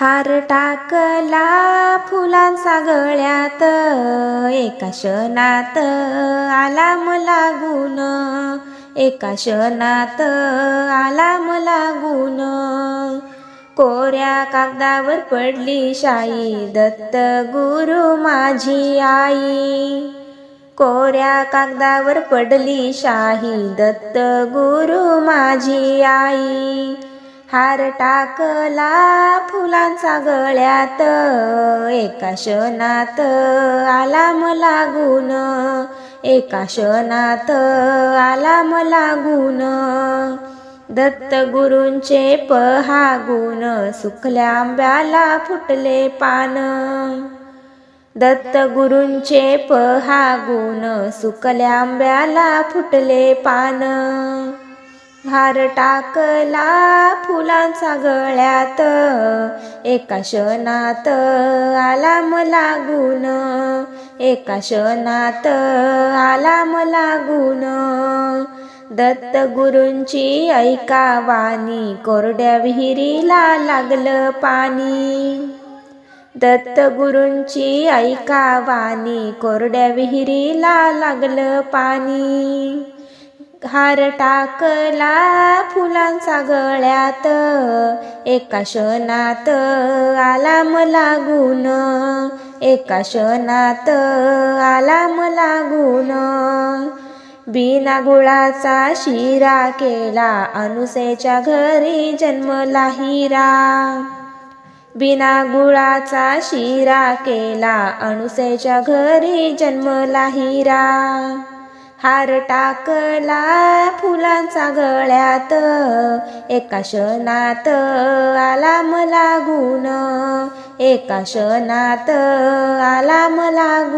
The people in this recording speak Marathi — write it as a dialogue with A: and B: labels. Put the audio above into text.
A: हार टाकला फुलांचा गळ्यात. एका क्षणात आला मला गुण. एका क्षणात आला मला गुण. कोऱ्या कागदावर पडली शाई दत्त गुरु माझी आई. कोऱ्या कागदावर पडली शाही दत्त गुरु माझी आई. हार टाकला फुलांचा गळ्यात. एका क्षणात आला मला गुण एका क्षणात आला मला गुण दत्त गुरूंचे पहा गुण सुकल्या आंब्याला फुटले पान. दत्त गुरूंचे पहा गुण सुकल्या आंब्याला फुटले पान. हार टाकला फुलांचा गळ्यात. एका क्षणात आला मला गुण एका क्षणात आला मला गुण दत्त गुरूंची ऐका वाणी. कोरड्या विहिरीला लागलं पाणी. दत्त गुरूंची ऐका वाणी. कोरड्या विहिरीला लागलं पाणी. हार टाकला फुलांचा गळ्यात. एका क्षणात आला मला गुण एका क्षणात आला मला गुण बिना गुळाचा शिरा केला अनुसेच्या घरी जन्मला हिरा. बिना गुळाचा शिरा केला अनुसेच्या घरी जन्मला हिरा. हार टाकला फुलांचा गळ्यात. एका क्षणात आला मला गुण. एका क्षणात आला मला गुण.